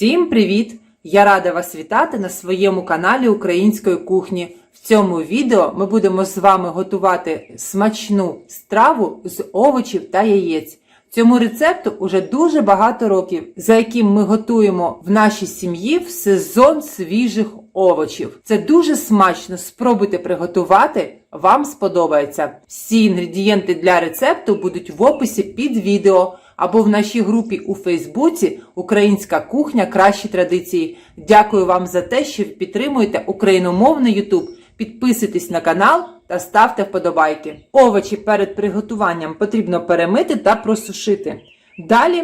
Всім привіт! Я рада вас вітати на своєму каналі Української кухні. В цьому відео ми будемо з вами готувати смачну страву з овочів та яєць. Цьому рецепту уже дуже багато років, за яким ми готуємо в нашій сім'ї в сезон свіжих овочів. Це дуже смачно. Спробуйте приготувати. Вам сподобається. Всі інгредієнти для рецепту будуть в описі під відео або в нашій групі у Фейсбуці Українська кухня кращі традиції. Дякую вам за те, що підтримуєте україномовний Ютуб. Підписуйтесь на канал та ставте вподобайки. Овочі перед приготуванням потрібно перемити та просушити. Далі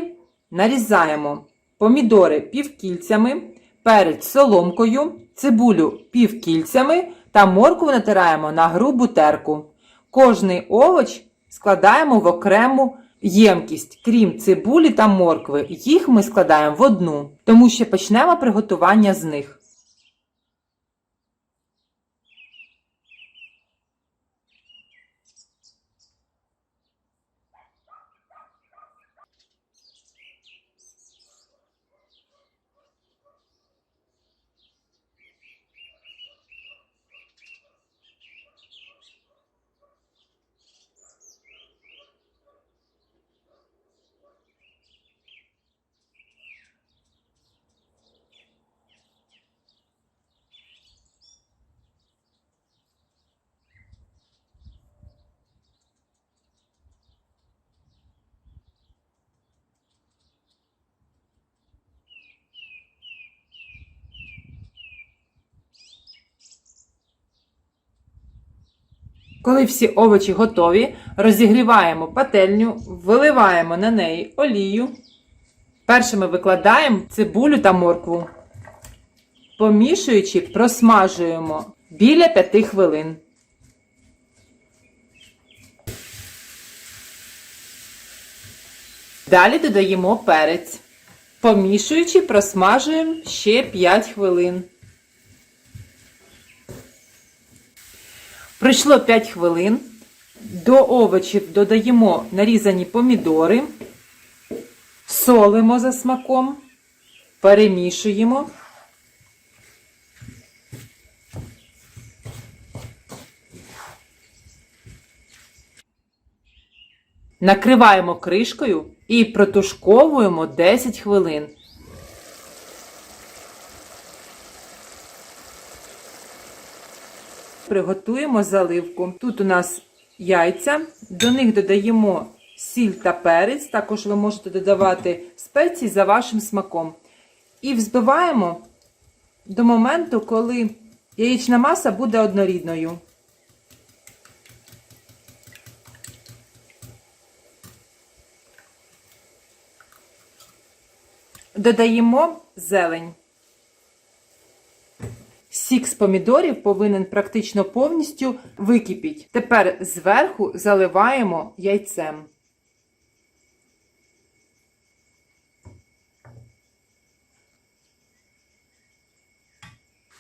нарізаємо помідори півкільцями, перець соломкою, цибулю півкільцями та моркву натираємо на грубу терку. Кожний овоч складаємо в окрему ємкість, крім цибулі та моркви. Їх ми складаємо в одну, тому що почнемо приготування з них. Коли всі овочі готові, розігріваємо пательню, виливаємо на неї олію. Першими викладаємо цибулю та моркву. Помішуючи, просмажуємо біля 5 хвилин. Далі додаємо перець. Помішуючи, просмажуємо ще 5 хвилин. Пройшло 5 хвилин. До овочів додаємо нарізані помідори, солимо за смаком, перемішуємо. Накриваємо кришкою і протушковуємо 10 хвилин. Приготуємо заливку. Тут у нас яйця, до них додаємо сіль та перець, також ви можете додавати спеції за вашим смаком. І взбиваємо до моменту, коли яєчна маса буде однорідною. Додаємо зелень. Помідорів повинен практично повністю википіть. Тепер зверху заливаємо яйцем.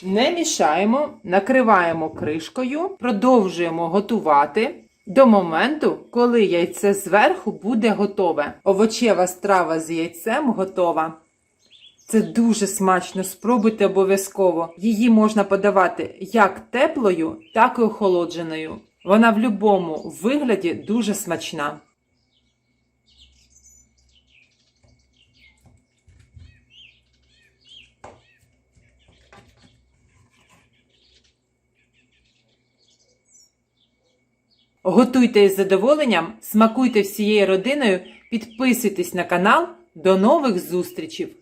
Не мішаємо, накриваємо кришкою, продовжуємо готувати до моменту, коли яйце зверху буде готове. Овочева страва з яйцем готова. Це дуже смачно, спробуйте обов'язково. Її можна подавати як теплою, так і охолодженою. Вона в будь-якому вигляді дуже смачна. Готуйте із задоволенням, смакуйте всією родиною, підписуйтесь на канал. До нових зустрічей!